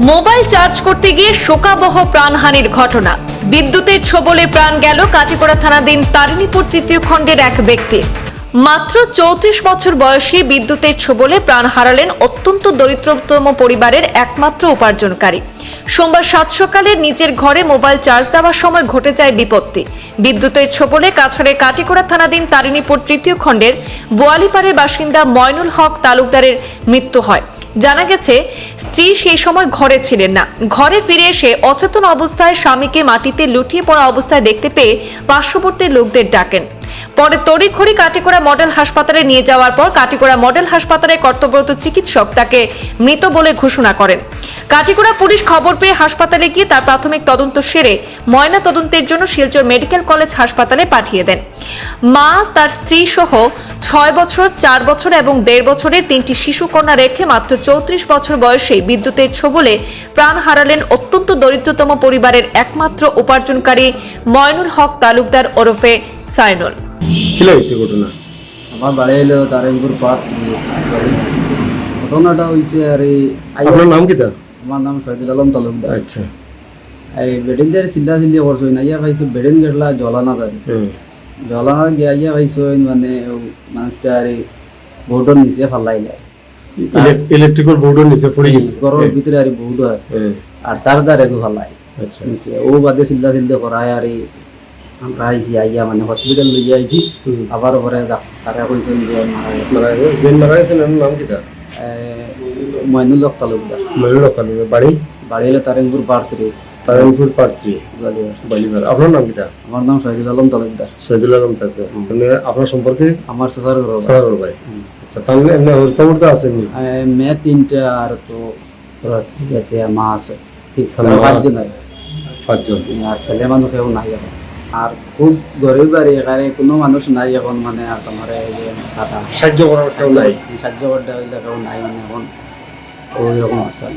Mobile charge করতে গিয়ে শোকাবহ প্রাণহানির ঘটনা। বিদ্যুতের ছোবলে প্রাণ গেল কাটিপড়া থানাধীন তারিণীপুর তৃতীয় খণ্ডের এক ব্যক্তি। মাত্র চৌত্রিশ বছর বয়সী বিদ্যুতের ছোবলে প্রাণ হারালেন অত্যন্ত দরিদ্রতম পরিবারের একমাত্র উপার্জনকারী। সোমবার সাত সকালে নিজের ঘরে মোবাইল চার্জ দেওয়ার সময় ঘটে যায় বিপত্তি। বিদ্যুতের ছোবলে কাছড়ের কাটিকোড়া থানাধীন তারিণীপুর তৃতীয় খণ্ডের বোয়ালিপাড়ের বাসিন্দা ময়নুল হক তালুকদারের মৃত্যু হয়। জানা গেছে, স্ত্রী সেই সময় ঘরে ছিলেন না। ঘরে ফিরে এসে অচেতন অবস্থায় স্বামীকে মাটিতে লুটিয়ে পড়া অবস্থায় দেখতে পেয়ে পার্শ্ববর্তী লোকদের ডাকেন। পরে তড়িঘড়ি কাটিকোড়া মডেল হাসপাতালে নিয়ে যাওয়ার পর কাটিকোড়া মডেল হাসপাতালে কর্তব্যরত চিকিৎসক তাকে মৃত বলে ঘোষণা করেন। কাটিকোড়া পুলিশ খবর পেয়ে হাসপাতালে গিয়ে তার প্রাথমিক তদন্ত সেরে ময়না তদন্তের জন্য শিলচর মেডিকেল কলেজ হাসপাতালে পাঠিয়ে দেন। মা তার স্ত্রী সহ ছয় বছর চার বছর এবং দেড় বছরের তিনটি শিশু কন্যা রেখে মাত্র চৌত্রিশ বছর বয়সে বিদ্যুতের ছোবলে প্রাণ হারালেন অত্যন্ত দরিদ্রতম পরিবারের একমাত্র উপার্জনকারী ময়নুল হক তালুকদার ওরফে সাইনুল। ঘটনা? আমার বাড়ি এলো তারিমপুর পার্ক ঘটনাটা হয়েছে আর এই আপনার নাম কি আমার নাম শহীদুল আলম তালুকদার আচ্ছা এই বেডিং দিয়ে চিল্লা চিল্লি করছ না ইয়া পাইছে বেডিং গেটলা জ্বলানা যায়। জ্বলানা গিয়া ইয়া পাইছো মানে মানুষটা আর বোর্ডের নিচে ফালাই যায় ইলেক- ইলেকট্রিক্যাল বোর্ডের নিচে পড়ে গেছে ঘরের ভিতরে আর বোর্ড হয় হ্যাঁ, আর তার দ্বারে ফালাই আচ্ছা ও বাদে চিল্লা চিল্লি করায় আর আমরা আইছি আইয়া মানে হসপিটাল লই আইছি আবার পরে ডাক্তারে কইছেন যে মারা গেছে মারা গেছে যে নাম কি মইনুল হক তালুকদার। মহিলা চালু বাড়ি? বাড়ি হলো তারিমপুর পার্ক তারানপুর পার্থী বালিবার আপনার নাম কি তা আমার নাম শহীদুল আলম তালুকদার। সৈদুল আলম তাকে মানে আপনার সম্পর্কে? আমার ঘর। স্যার ভাই আচ্ছা তাহলে এমনি হরিতামুর্তা আসেননি মে তিনটা আর তো ঠিক আছে মা আছে। ঠিক পাঁচজন আছে। পাঁচজন। আর ছেলে মানুষ কেউ নাই এখন। আর খুব গরিব বাড়ি এখানে কোনো মানুষ নাই এখন মানে তোমার সাহায্য করার কেউ নাই? সাহায্য করতে হইলে কেউ নাই মানে এখন। ওই রকম আছে